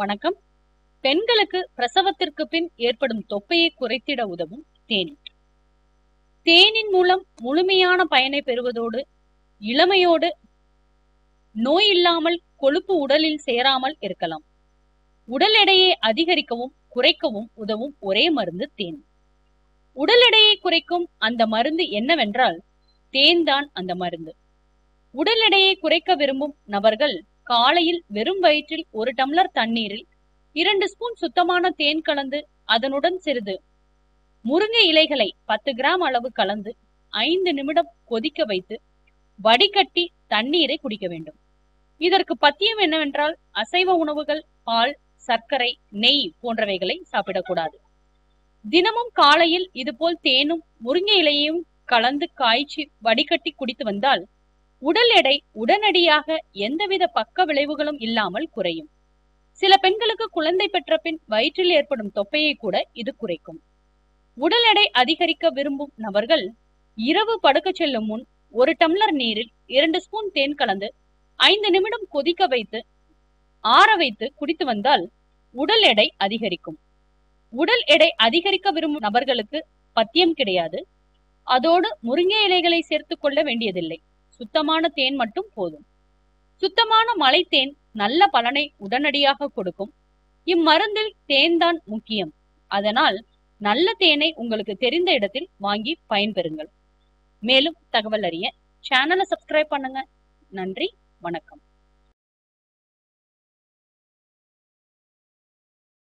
வணக்கம். பெண்களுக்கு பிரசவத்திற்கு பின் ஏற்படும் தொப்பையை குறைத்திட உதவும் தேன். தேனின் மூலம் முழுமையான பயனை பெறுவதோடு இளமையோடு நோய் இல்லாமல் கொழுப்பு உடலில் சேராமல் இருக்கலாம். உடல் எடையை அதிகரிக்கவும் குறைக்கவும் உதவும் ஒரே மருந்து தேன். உடல் எடையை குறைக்கும் அந்த மருந்து என்னவென்றால் தேன் தான் அந்த மருந்து. உடல் எடையை குறைக்க விரும்பும் நபர்கள் காலையில் வெறும் வயிற்றில் ஒரு டம்ளர் தண்ணீரில் இரண்டு ஸ்பூன் சுத்தமான தேன் கலந்து அதனுடன் சிறிது முருங்கை இலைகளை பத்து கிராம் அளவு கலந்து ஐந்து நிமிடம் கொதிக்க வைத்து வடிகட்டி தண்ணீரை குடிக்க வேண்டும். இதற்கு பத்தியம் என்னவென்றால் அசைவ உணவுகள் பால் சர்க்கரை நெய் போன்றவைகளை சாப்பிடக்கூடாது. தினமும் காலையில் இதுபோல் தேனும் முருங்கை இலையையும் கலந்து காய்ச்சி வடிகட்டி குடித்து வந்தால் உடல் எடை உடனடியாக எந்தவித பக்க விளைவுகளும் இல்லாமல் குறையும். சில பெண்களுக்கு குழந்தை பெற்ற பின் வயிற்றில் ஏற்படும் தொப்பையை கூட இது குறைக்கும். உடல் எடை அதிகரிக்க விரும்பும் நபர்கள் இரவு படுக்க செல்லும் முன் ஒரு டம்ளர் நீரில் இரண்டு ஸ்பூன் தேன் கலந்து ஐந்து நிமிடம் கொதிக்க வைத்து ஆற வைத்து குடித்து வந்தால் உடல் எடை அதிகரிக்கும். உடல் எடை அதிகரிக்க விரும்பும் நபர்களுக்கு பத்தியம் கிடையாது. அதோடு முருங்கை இலைகளை சேர்த்து கொள்ள வேண்டியதில்லை. சுத்தமான தேன் மட்டும் போதும். சுத்தமான மலை தேன் நல்ல பலனை உடனடியாக கொடுக்கும். இம்மருந்தில் தேன் தான் முக்கியம். அதனால் நல்ல தேனை உங்களுக்கு தெரிந்த இடத்தில் வாங்கி பயன்பெறுங்கள். மேலும் தகவல் அறிய சேனலை சப்ஸ்கிரைப் பண்ணுங்க. நன்றி வணக்கம்.